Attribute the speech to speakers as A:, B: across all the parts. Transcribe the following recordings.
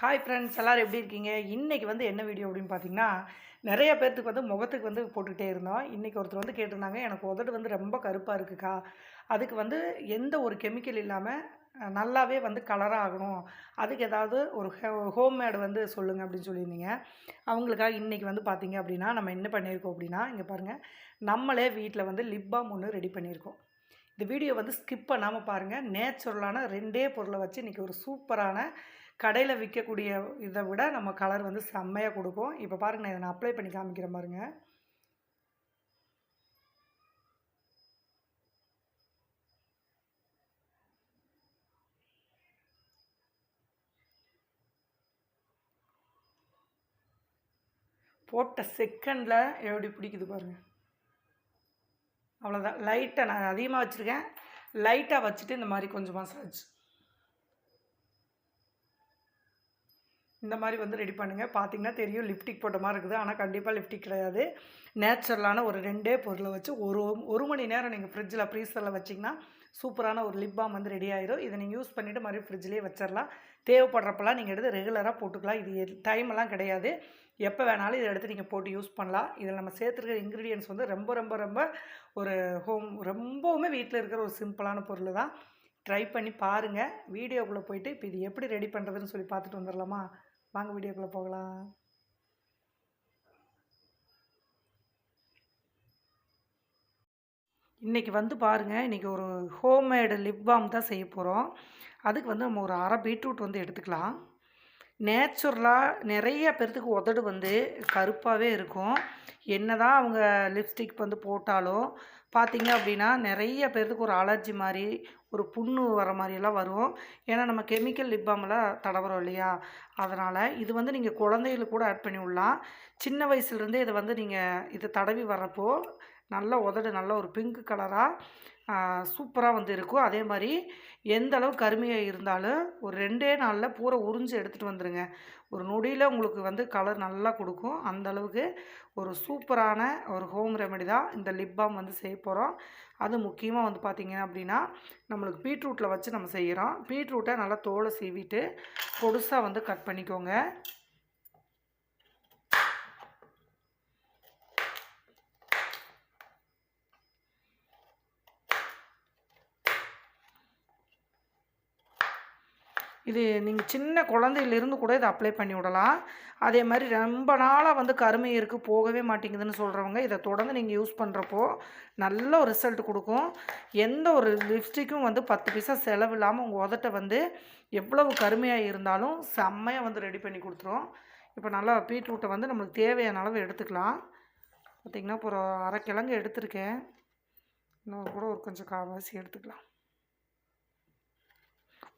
A: Hi friends எல்லோரும் எப்படி இருக்கீங்க? இன்றைக்கி வந்து என்ன வீடியோ அப்படின்னு பார்த்தீங்கன்னா நிறைய பேர்த்துக்கு வந்து முகத்துக்கு வந்து போட்டுக்கிட்டே இருந்தோம். இன்றைக்கி ஒருத்தர் வந்து கேட்டிருந்தாங்க எனக்கு உதடு வந்து ரொம்ப கருப்பாக இருக்குக்கா. அதுக்கு வந்து எந்த ஒரு கெமிக்கல் இல்லாமல் நல்லாவே வந்து கலராக ஆகணும். அதுக்கு ஏதாவது ஒரு ஹோம்மேடு வந்து சொல்லுங்கள் அப்படின்னு சொல்லியிருந்தீங்க. அவங்களுக்காக இன்றைக்கி வந்து பார்த்தீங்க அப்படின்னா நம்ம என்ன பண்ணியிருக்கோம் அப்படின்னா இங்கே பாருங்கள் நம்மளே வீட்டில் வந்து லிப் பாம் ஒன்று ரெடி பண்ணியிருக்கோம். இந்த வீடியோ வந்து ஸ்கிப் பண்ணாமல் பாருங்கள் நேச்சுரலான ரெண்டே பொருளை வச்சு இன்றைக்கி ஒரு சூப்பரான கடையில் விற்கக்கூடிய இதை விட நம்ம கலர் வந்து செம்மையாக கொடுக்கும். இப்போ பாருங்க நான் இதை நான் அப்ளை பண்ணி காமிக்கிறேன் பாருங்க. போட்ட செகண்டில் எப்படி பிடிக்குது பாருங்கள் அவ்வளோதான் லைட்டாக நான் அதிகமாக வச்சுருக்கேன். லைட்டாக வச்சுட்டு இந்த மாதிரி கொஞ்சம் மசாஜ் இந்த மாதிரி வந்து ரெடி பண்ணுங்கள் பார்த்தீங்கன்னா தெரியும் லிப்டிக் போட்ட மாதிரி இருக்குது. ஆனால் கண்டிப்பாக லிப்டிக் கிடையாது. நேச்சுரலான ஒரு ரெண்டே பொருளை வச்சு ஒரு ஒரு மணி நேரம் நீங்கள் ஃப்ரிட்ஜில் ஃப்ரீசரில் வச்சிங்கன்னா சூப்பரான ஒரு லிப் பாம் வந்து ரெடி ஆயிரும். இதை நீங்கள் யூஸ் பண்ணிவிட்டு மறுபடியும் ஃப்ரிட்ஜ்லேயே வச்சிடலாம் தேவைப்படுறப்பெல்லாம் நீங்கள் எடுத்து ரெகுலராக போட்டுக்கலாம். இது டைமெல்லாம் கிடையாது. எப்போ வேணாலும் இதை எடுத்து நீங்கள் போட்டு யூஸ் பண்ணலாம். இதில் நம்ம சேர்த்துருக்கிற இன்க்ரீடியன்ஸ் வந்து ரொம்ப ரொம்ப ரொம்ப ஒரு ஹோம் ரொம்பவுமே வீட்டில் இருக்கிற ஒரு சிம்பிளான பொருள் தான். ட்ரை பண்ணி பாருங்கள் வீடியோக்குள்ளே போயிட்டு இப்போ இது எப்படி ரெடி பண்ணுறதுன்னு சொல்லி பார்த்துட்டு வந்துடலாமா வாங்க வீடியோக்குள்ளே போகலாம். இன்றைக்கி வந்து பாருங்கள் இன்றைக்கி ஒரு ஹோம்மேடு லிப் பாம் தான் செய்ய போகிறோம் அதுக்கு வந்து நம்ம ஒரு அரை பீட்ரூட் வந்து எடுத்துக்கலாம். நேச்சுரலாக நிறைய பேர்த்துக்கு உதடு வந்து கருப்பாகவே இருக்கும். என்ன தான் அவங்க லிப்ஸ்டிக் வந்து போட்டாலும் பார்த்தீங்க அப்படின்னா நிறைய பேர்த்துக்கு ஒரு அலர்ஜி மாதிரி ஒரு புண்ணு வர மாதிரியெல்லாம் வரும் ஏன்னா நம்ம கெமிக்கல் லிப் பாமெல்லாம் தடவுறோம் இல்லையா? அதனால் இது வந்து நீங்கள் குழந்தைகளுக்கு கூட ஆட் பண்ணி விடலாம் சின்ன வயசுலேருந்தே இதை வந்து நீங்கள் இதை தடவி வர்றப்போ நல்ல உதடு நல்ல ஒரு பிங்க் கலராக சூப்பராக வந்து இருக்கும். அதே மாதிரி எந்த அளவு கருமையாக இருந்தாலும் ஒரு ரெண்டே நாளில் பூரா உறிஞ்சு எடுத்துகிட்டு வந்துடுங்க ஒரு நொடியில் உங்களுக்கு வந்து கலர் நல்லா கொடுக்கும். அந்த அளவுக்கு ஒரு சூப்பரான ஒரு ஹோம் ரெமெடி தான் இந்த லிப் பாம் வந்து செய்ய போகிறோம் அது முக்கியமாக வந்து பார்த்திங்க அப்படின்னா நம்மளுக்கு பீட்ரூட்டில் வச்சு நம்ம செய்கிறோம் பீட்ரூட்டை நல்லா தோலை சீவிட்டு பொடுசாக வந்து கட் பண்ணிக்கோங்க. இது நீங்கள் சின்ன குழந்தையிலிருந்து கூட இதை அப்ளை பண்ணி விடலாம். அதே மாதிரி ரொம்ப நாளாக வந்து கருமை இருக்குது போகவே மாட்டேங்குதுன்னு சொல்கிறவங்க இதை தொடர்ந்து நீங்கள் யூஸ் பண்ணுறப்போ நல்ல ஒரு ரிசல்ட் கொடுக்கும். எந்த ஒரு லிப்ஸ்டிக்கும் வந்து பத்து பைசா செலவு இல்லாமல் உங்கள் உதட்டை வந்து எவ்வளவு கருமையாக இருந்தாலும் செம்மையாக வந்து ரெடி பண்ணி கொடுத்துரும். இப்போ நல்லா பீட்ரூட்டை வந்து நம்மளுக்கு தேவையான அளவு எடுத்துக்கலாம். பார்த்திங்கன்னா இப்போ ஒரு அரை கிழங்கு எடுத்திருக்கேன். இன்னும் கூட ஒரு கொஞ்சம் காவாசி எடுத்துக்கலாம்.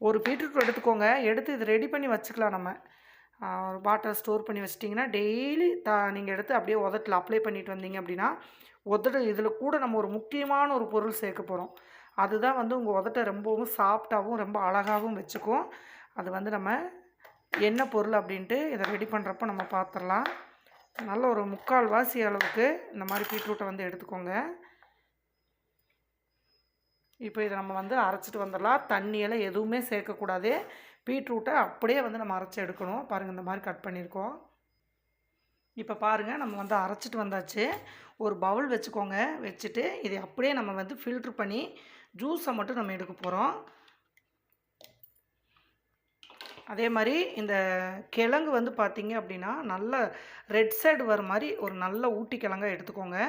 A: ஒரு பீட்ரூட் எடுத்துக்கோங்க. எடுத்து இது ரெடி பண்ணி வச்சுக்கலாம் நம்ம. ஒரு பாட்டில் ஸ்டோர் பண்ணி வச்சிட்டிங்கன்னா டெய்லி த நீங்கள் எடுத்து அப்படியே உதட்டில் அப்ளை பண்ணிட்டு வந்தீங்க அப்படின்னா உதடு இதில் கூட நம்ம ஒரு முக்கியமான ஒரு பொருள் சேர்க்க போகிறோம் அதுதான் வந்து உங்கள் உதட்டை ரொம்பவும் சாஃப்டாகவும் ரொம்ப அழகாகவும் வச்சுக்கும். அது வந்து நம்ம என்ன பொருள் அப்படின்ட்டு இதை ரெடி பண்ணுறப்ப நம்ம பார்த்துடலாம் நல்ல ஒரு முக்கால் வாசி அளவுக்கு இந்த மாதிரி பீட்ரூட்டை வந்து எடுத்துக்கோங்க. இப்போ இதை நம்ம வந்து அரைச்சிட்டு வந்துடலாம். தண்ணியெல்லாம் எதுவுமே சேர்க்கக்கூடாது. பீட்ரூட்டை அப்படியே வந்து நம்ம அரைச்சி எடுக்கணும். பாருங்கள் இந்த மாதிரி கட் பண்ணியிருக்கோம். இப்போ பாருங்கள் நம்ம வந்து அரைச்சிட்டு வந்தாச்சு. ஒரு பவுல் வச்சுக்கோங்க. வச்சுட்டு இதை அப்படியே நம்ம வந்து ஃபில்ட்ரு பண்ணி ஜூஸை மட்டும் நம்ம எடுக்க போகிறோம் அதே மாதிரி இந்த கிழங்கு வந்து பார்த்தீங்க அப்படின்னா நல்ல ரெட் சைடு வர மாதிரி ஒரு நல்ல ஊட்டி கிழங்காக எடுத்துக்கோங்க.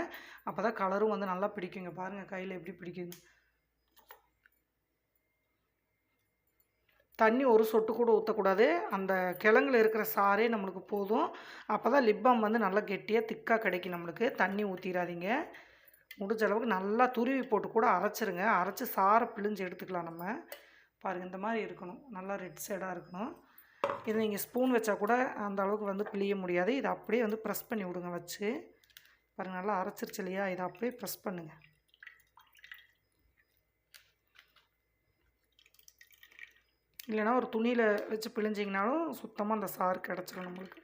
A: அப்போ தான் கலரும் வந்து நல்லா பிடிக்குங்க. பாருங்கள் கையில் எப்படி பிடிக்குது தண்ணி ஒரு சொட்டு கூட ஊற்றக்கூடாது அந்த கிழங்குல இருக்கிற சாரே நம்மளுக்கு போதும். அப்போ தான் லிப்பாம் வந்து நல்லா கெட்டியாக திக்காக கிடைக்கும் நம்மளுக்கு. தண்ணி ஊற்றிடாதீங்க முடிஞ்ச அளவுக்கு நல்லா துருவி போட்டு கூட அரைச்சிருங்க. அரைச்சி சாரை பிழிஞ்சு எடுத்துக்கலாம் நம்ம. பாருங்கள் இந்த மாதிரி இருக்கணும். நல்லா ரெட் சைடாக இருக்கணும். இது நீங்கள் ஸ்பூன் வச்சா கூட அந்த அளவுக்கு வந்து பிழிய முடியாது. இதை அப்படியே வந்து ப்ரெஸ் பண்ணி விடுங்க வச்சு. பாருங்கள் நல்லா அரைச்சிருச்சு இல்லையா? இதை அப்படியே ப்ரெஸ் பண்ணுங்கள் இல்லைன்னா ஒரு துணியில் வச்சு பிழிஞ்சிங்கனாலும் சுத்தமாக அந்த சாறு கிடச்சிரும் நம்மளுக்கு.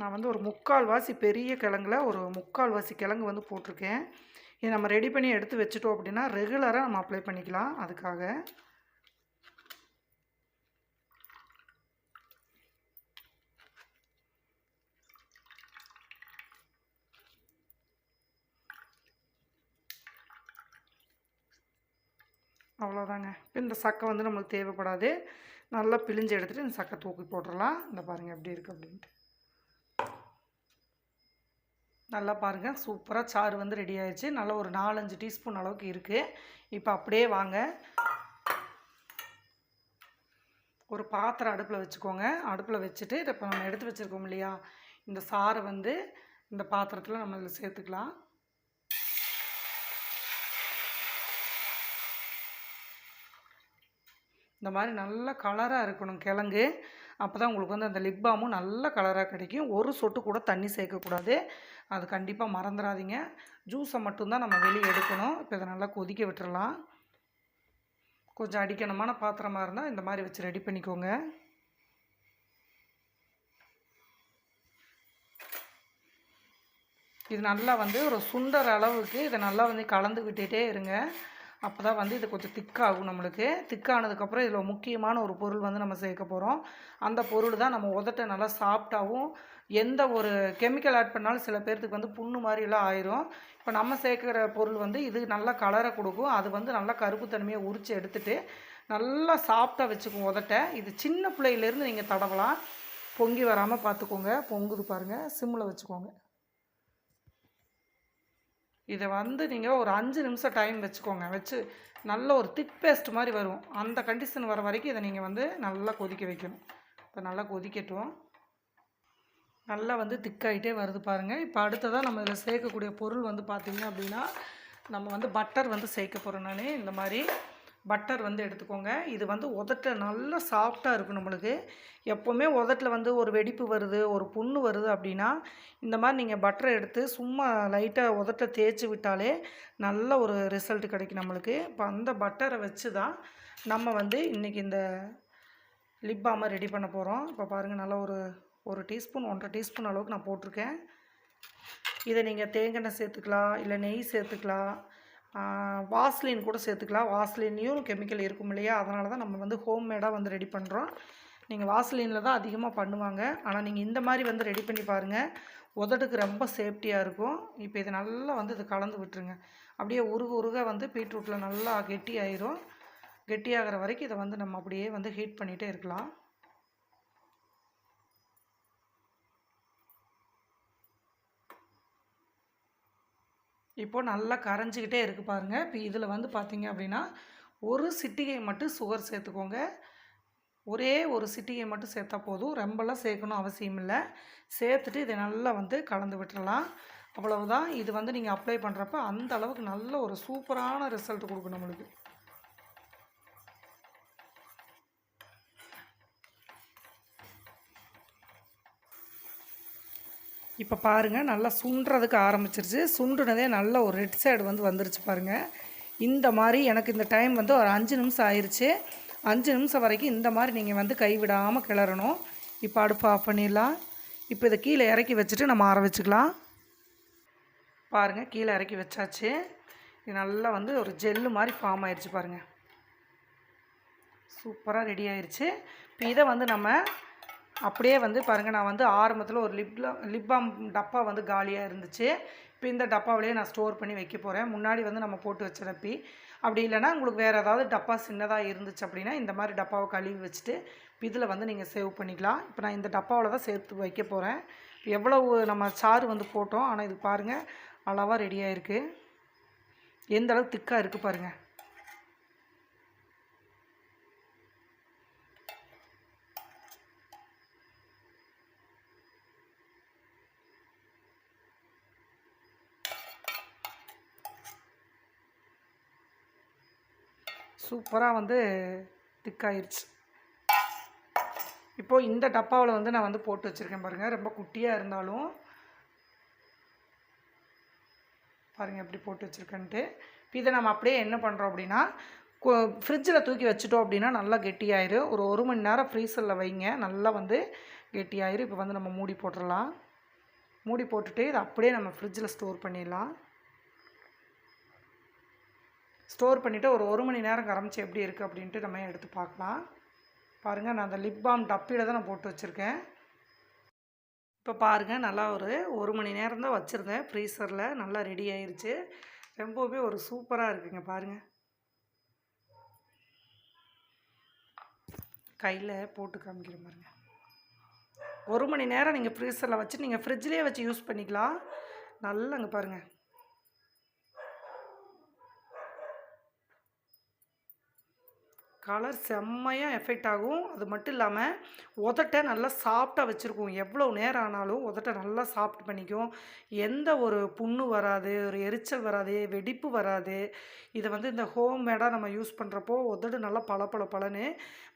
A: நான் வந்து ஒரு முக்கால் வாசி பெரிய கிழங்குல ஒரு முக்கால் வாசி கிழங்கு வந்து போட்டிருக்கேன். இதை நம்ம ரெடி பண்ணி எடுத்து வச்சுட்டோம் அப்படின்னா ரெகுலராக நம்ம அப்ளை பண்ணிக்கலாம். அதுக்காக அவ்வளோதாங்க இப்போ இந்த சக்கை வந்து நம்மளுக்கு தேவைப்படாது. நல்லா பிழிஞ்சு எடுத்துகிட்டு இந்த சக்கை தூக்கி போட்டுடலாம் இந்த பாருங்கள் எப்படி இருக்குது அப்படின்ட்டு. நல்லா பாருங்கள் சூப்பராக சாறு வந்து ரெடி ஆயிடுச்சு நல்லா ஒரு நாலஞ்சு டீஸ்பூன் அளவுக்கு இருக்குது இப்போ அப்படியே வாங்க. ஒரு பாத்திரம் அடுப்பில் வச்சுக்கோங்க. அடுப்பில் வச்சுட்டு இப்போ நம்ம எடுத்து வச்சுருக்கோம் இல்லையா? இந்த சாறை வந்து இந்த பாத்திரத்தில் நம்ம இதில் சேர்த்துக்கலாம். இந்த மாதிரி நல்ல கலராக இருக்கணும் கிழங்கு. அப்போ தான் உங்களுக்கு வந்து அந்த லிப் பாமும் நல்ல கலராக கிடைக்கும். ஒரு சொட்டு கூட தண்ணி சேர்க்கக்கூடாது. அது கண்டிப்பாக மறந்துடாதீங்க. ஜூஸை மட்டும்தான் நம்ம வெளியே எடுக்கணும். இப்போ இதை நல்லா கொதிக்க விட்டுறலாம். கொஞ்சம் அடிக்கணுமான பாத்திரமாக இருந்தால் இந்த மாதிரி வச்சு ரெடி பண்ணிக்கோங்க. இது நல்லா வந்து ஒரு சுண்டர் அளவுக்கு இதை நல்லா வந்து கலந்து இருங்க. அப்போ தான் வந்து இது கொஞ்சம் திக்காகும் நம்மளுக்கு. திக்கானதுக்கப்புறம் இதில் முக்கியமான ஒரு பொருள் வந்து நம்ம சேர்க்க போகிறோம் அந்த பொருள் தான் நம்ம உதட்ட நல்லா சாஃப்டாகவும் எந்த ஒரு கெமிக்கல் ஆட் பண்ணாலும் சில பேர்த்துக்கு வந்து புண்ணு மாதிரிலாம் ஆயிரும். இப்போ நம்ம சேர்க்குற பொருள் வந்து இது நல்லா கலரை கொடுக்கும். அது வந்து நல்லா கருப்பு தன்மையை உரித்து எடுத்துகிட்டு நல்லா சாஃப்டாக வச்சுக்கும் உதட்ட. இது சின்ன பிள்ளையிலேருந்து நீங்கள் தடவலாம். பொங்கி வராமல் பார்த்துக்கோங்க பொங்குது பாருங்கள் சிம்மில் வச்சுக்கோங்க. இதை வந்து நீங்கள் ஒரு அஞ்சு நிமிஷம் டைம் வச்சுக்கோங்க. வச்சு நல்ல ஒரு திக் பேஸ்ட் மாதிரி வரும். அந்த கண்டிஷன் வர வரைக்கும் இதை நீங்கள் வந்து நல்லா கொதிக்க வைக்கணும். இப்போ நல்லா கொதிக்கட்டும். நல்லா வந்து திக்காயிட்டே வருது பாருங்கள் இப்போ அடுத்ததாக நம்ம இதில் சேர்க்கக்கூடிய பொருள் வந்து பார்த்திங்க அப்படின்னா நம்ம வந்து பட்டர் வந்து சேர்க்க போகிறோம் நான். இந்த மாதிரி பட்டர் வந்து எடுத்துக்கோங்க. இது வந்து உதட்ட நல்லா சாஃப்டாக இருக்கும் நம்மளுக்கு. எப்போவுமே உதட்டில் வந்து ஒரு வெடிப்பு வருது ஒரு புண்ணு வருது அப்படின்னா இந்த மாதிரி நீங்கள் பட்டரை எடுத்து சும்மா லைட்டாக உதட்ட தேய்ச்சி விட்டாலே நல்ல ஒரு ரிசல்ட் கிடைக்கும் நம்மளுக்கு. இப்போ அந்த பட்டரை வச்சு தான் நம்ம வந்து இன்றைக்கி இந்த லிப் பாமை ரெடி பண்ண போகிறோம் இப்போ பாருங்கள் நல்லா ஒரு ஒரு டீஸ்பூன் ஒன்றரை டீஸ்பூன் அளவுக்கு நான் போட்டிருக்கேன். இதை நீங்கள் தேங்காய் சேர்த்துக்கலாம் இல்லை நெய் சேர்த்துக்கலாம். வாஸ்லின் கூட சேர்த்துக்கலாம். வாஸ்லின்லேயும் கெமிக்கல் இருக்கும் இல்லையா? அதனால தான் நம்ம வந்து ஹோம்மேடாக வந்து ரெடி பண்ணுறோம் நீங்கள் வாஸ்லினில் தான் அதிகமாக பண்ணுவாங்க. ஆனால் நீங்கள் இந்த மாதிரி வந்து ரெடி பண்ணி பாருங்கள் உதடுக்கு ரொம்ப சேஃப்டியாக இருக்கும். இப்போ இதை நல்லா வந்து இது கலந்து விட்டுருங்க. அப்படியே உருக உருக வந்து பீட்ரூட்டில் நல்லா கெட்டி ஆயிரும் கெட்டியாகிற வரைக்கும் இதை வந்து நம்ம அப்படியே வந்து ஹீட் பண்ணிகிட்டே இருக்கலாம். இப்போ நல்லா கரைஞ்சிக்கிட்டே இருக்குது பாருங்கள் இப்போ இதில் வந்து பார்த்திங்க அப்படின்னா ஒரு சிட்டிகை மட்டும் சுகர் சேர்த்துக்கோங்க. ஒரே ஒரு சிட்டிகை மட்டும் சேர்த்தா போதும். ரொம்பலாம் சேர்க்கணும் அவசியம் இல்லை. சேர்த்துட்டு இதை நல்லா வந்து கலந்து விட்டுறலாம். அவ்வளவுதான். இது வந்து நீங்கள் அப்ளை பண்ணுறப்ப அந்த அளவுக்கு நல்ல ஒரு சூப்பரான ரிசல்ட் கொடுக்கும் நம்மளுக்கு. இப்போ பாருங்கள் நல்லா சுண்டுறதுக்கு ஆரம்பிச்சிருச்சு. சுண்டுனதே நல்ல ஒரு ரெட் சைடு வந்து வந்துருச்சு பாருங்கள் இந்த மாதிரி எனக்கு இந்த டைம் வந்து ஒரு அஞ்சு நிமிஷம் ஆயிடுச்சு அஞ்சு நிமிஷம் வரைக்கும் இந்த மாதிரி நீங்கள் வந்து கைவிடாமல் கிளறணும். இப்போ அடுப்பு ஆஃப் பண்ணிடலாம். இப்போ இதை கீழே இறக்கி வச்சுட்டு நம்ம ஆற வச்சுக்கலாம். பாருங்கள் கீழே இறக்கி வச்சாச்சு. இது நல்லா வந்து ஒரு ஜெல்லு மாதிரி ஃபார்ம் ஆயிடுச்சு பாருங்கள் சூப்பராக ரெடி ஆயிடுச்சு இப்போ இதை வந்து நம்ம அப்படியே வந்து பாருங்கள் நான் வந்து ஆரம்பத்தில் ஒரு லிப்ல லிப் பாம் டப்பா வந்து காலியாக இருந்துச்சு. இப்போ இந்த டப்பாவிலேயே நான் ஸ்டோர் பண்ணி வைக்க போகிறேன் முன்னாடி வந்து நம்ம போட்டு வச்ச ரப்பி அப்படி இல்லைன்னா உங்களுக்கு வேறு ஏதாவது டப்பா சின்னதாக இருந்துச்சு அப்படின்னா இந்த மாதிரி டப்பாவை கழுவி வச்சுட்டு இதில் வந்து நீங்கள் சேவ் பண்ணிக்கலாம். இப்போ நான் இந்த டப்பாவில் தான் சேர்த்து வைக்க போகிறேன் எவ்வளவு நம்ம சாறு வந்து போட்டோம் ஆனால் இது பாருங்கள் அளவாக ரெடியாக இருக்குது எந்த அளவுக்கு திக்காக இருக்குது பாருங்கள் சூப்பராக வந்து திக்காயிருச்சு இப்போது இந்த டப்பாவில் வந்து நான் வந்து போட்டு வச்சுருக்கேன் பாருங்கள் ரொம்ப குட்டியாக இருந்தாலும் பாருங்கள் எப்படி போட்டு வச்சுருக்கேன்ட்டு. இப்போ இதை நம்ம அப்படியே என்ன பண்ணுறோம் அப்படின்னா ஃப்ரிட்ஜில் தூக்கி வச்சுட்டோம் அப்படின்னா நல்லா கெட்டியாயிரும் ஒரு ஒரு மணி நேரம் ஃப்ரீசரில் வைங்க. நல்லா வந்து கெட்டியாயிரும் இப்போ வந்து நம்ம மூடி போட்டுடலாம் மூடி போட்டுட்டு இதை அப்படியே நம்ம ஃப்ரிட்ஜில் ஸ்டோர் பண்ணிடலாம். ஸ்டோர் பண்ணிவிட்டு ஒரு ஒரு மணி நேரம் கரமிச்சு எப்படி இருக்குது அப்படின்ட்டு நம்ம எடுத்து பார்க்கலாம். பாருங்கள் நான் அந்த லிப் பாம் டப்பியில் தான் நான் போட்டு வச்சுருக்கேன். இப்போ பாருங்கள் நல்லா ஒரு ஒரு மணி நேரம் தான் வச்சுருந்தேன். ஃப்ரீசரில் நல்லா ரெடி ஆயிடுச்சு ரொம்பவுமே ஒரு சூப்பராக இருக்குங்க பாருங்கள் கையில் போட்டு காமிக்கிற பாருங்க. ஒரு மணி நேரம் நீங்கள் ஃப்ரீசரில் வச்சு நீங்கள் ஃப்ரிட்ஜ்லேயே வச்சு யூஸ் பண்ணிக்கலாம். நல்லா அங்கே பாருங்கள் கலர் செம்மையாக எஃபெக்ட் ஆகும். அது மட்டும் இல்லாமல் உதட்டை நல்லா சாஃப்டாக வச்சுருக்கும். எவ்வளோ நேரம் ஆனாலும் உதட்டை நல்லா சாஃப்ட் பண்ணிக்கும். எந்த ஒரு புண்ணு வராது ஒரு எரிச்சல் வராது வெடிப்பு வராது. இதை வந்து இந்த ஹோம்மேடாக நம்ம யூஸ் பண்ணுறப்போ உதடு நல்லா பல பல பலன்னு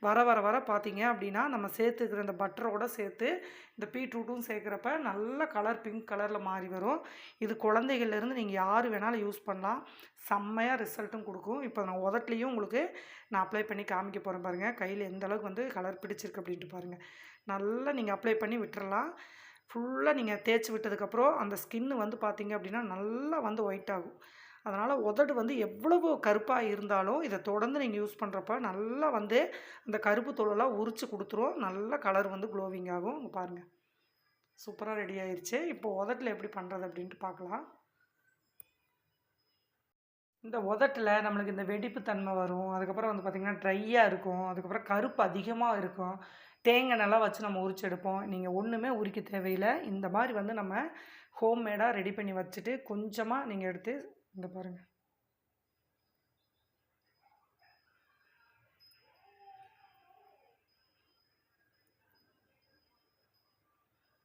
A: வர வர வர பார்த்தீங்க அப்படின்னா நம்ம சேர்த்துக்கிற இந்த பட்டரோட சேர்த்து இந்த பீட்ரூட்டும் சேர்க்குறப்ப நல்ல கலர் பிங்க் கலரில் மாறி வரும். இது குழந்தைகள்லேருந்து நீங்கள் யார் வேணாலும் யூஸ் பண்ணலாம். செம்மையாக ரிசல்ட்டும் கொடுக்கும். இப்போ நான் உதட்லேயும் உங்களுக்கு நான் அப்ளை பண்ணி காமிக்க போகிறேன் பாருங்கள் கையில் எந்த அளவுக்கு வந்து கலர் பிடிச்சிருக்கு அப்படின்ட்டு பாருங்கள் நல்லா நீங்கள் அப்ளை பண்ணி விட்டுறலாம். ஃபுல்லாக நீங்கள் தேய்ச்சி விட்டதுக்கப்புறம் அந்த ஸ்கின்னு வந்து பார்த்தீங்க அப்படின்னா நல்லா வந்து ஒயிட் ஆகும். அதனால் உதடு வந்து எவ்வளவு கருப்பாக இருந்தாலும் இதை தொடர்ந்து நீங்கள் யூஸ் பண்ணுறப்ப நல்லா வந்து அந்த கருப்பு தோலெல்லாம் உரித்து கொடுத்துரும். நல்ல கலர் வந்து க்ளோவிங் ஆகும். பாருங்கள் சூப்பராக ரெடி ஆயிடுச்சு இப்போ உதட்டில் எப்படி பண்ணுறது அப்படின்ட்டு பார்க்கலாம். இந்த உதட்டில் நம்மளுக்கு இந்த வெடிப்பு தன்மை வரும். அதுக்கப்புறம் வந்து பார்த்திங்கன்னா ட்ரையாக இருக்கும். அதுக்கப்புறம் கருப்பு அதிகமாக இருக்கும். தேங்காய் நல்லா வச்சு நம்ம உரிச்சு எடுப்போம். நீங்கள் ஒன்றுமே உரிக்க தேவையில்லை. இந்த மாதிரி வந்து நம்ம ஹோம்மேடாக ரெடி பண்ணி வச்சுட்டு கொஞ்சமாக நீங்கள் எடுத்து இந்த பாருங்கள்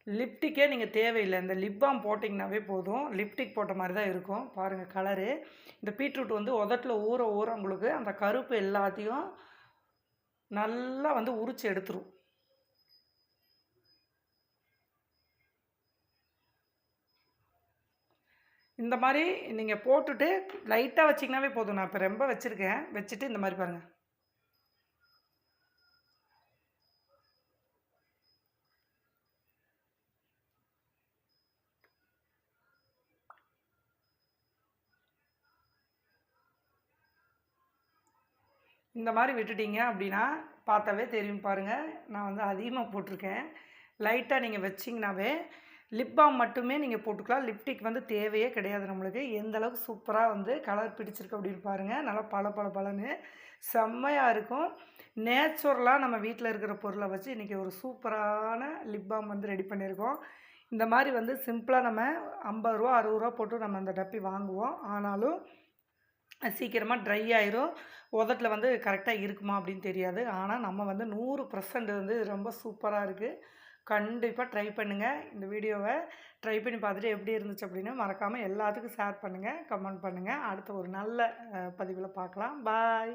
A: லிப்டிக்கே நீங்கள் தேவையில்லை. இந்த லிப் பாம் போட்டிங்கனாவே போதும். லிப்டிக் போட்ட மாதிரி தான் இருக்கும். பாருங்கள் கலரு இந்த பீட்ரூட் வந்து உதட்டில் ஊற ஊற உங்களுக்கு அந்த கருப்பு எல்லாத்தையும் நல்லா வந்து உரிச்சு எடுத்துரும். இந்த மாதிரி நீங்கள் போட்டுட்டு லைட்டாக வச்சிங்கனாவே போதும். நான் இப்போ ரொம்ப வச்சுருக்கேன். வச்சுட்டு இந்த மாதிரி பாருங்கள் இந்த மாதிரி விட்டுட்டீங்க அப்படின்னா பார்த்தாவே தெரியும் பாருங்கள் நான் வந்து அதிகமாக போட்டிருக்கேன். லைட்டாக நீங்கள் வச்சிங்கனாவே லிப் பாம் மட்டுமே நீங்கள் போட்டுக்கலாம். லிப்டிக் வந்து தேவையே கிடையாது நம்மளுக்கு. எந்த அளவுக்கு சூப்பராக வந்து கலர் பிடிச்சிருக்கு அப்படின்னு பாருங்கள் நல்லா பல பல பலன்னு செம்மையாக இருக்கும். நேச்சுரலாக நம்ம வீட்டில் இருக்கிற பொருளை வச்சு இன்றைக்கி ஒரு சூப்பரான லிப் பாம் வந்து ரெடி பண்ணியிருக்கோம். இந்த மாதிரி வந்து சிம்பிளாக நம்ம ஐம்பது ரூபா அறுபது ரூபா போட்டு நம்ம அந்த டப்பி வாங்குவோம். ஆனாலும் சீக்கிரமாக ட்ரை ஆயிரும். உதட்டில் வந்து கரெக்டாக இருக்குமா அப்படின்னு தெரியாது. ஆனால் நம்ம வந்து நூறு பர்சன்ட் வந்து ரொம்ப சூப்பராக இருக்குது கண்டிப்பாக ட்ரை பண்ணுங்கள் இந்த வீடியோவை ட்ரை பண்ணி பார்த்துட்டு எப்படி இருந்துச்சு அப்படின்னு மறக்காமல் எல்லாத்துக்கும் ஷேர் பண்ணுங்கள் கமெண்ட் பண்ணுங்கள் அடுத்த ஒரு நல்ல பதிவில் பார்க்கலாம். பாய்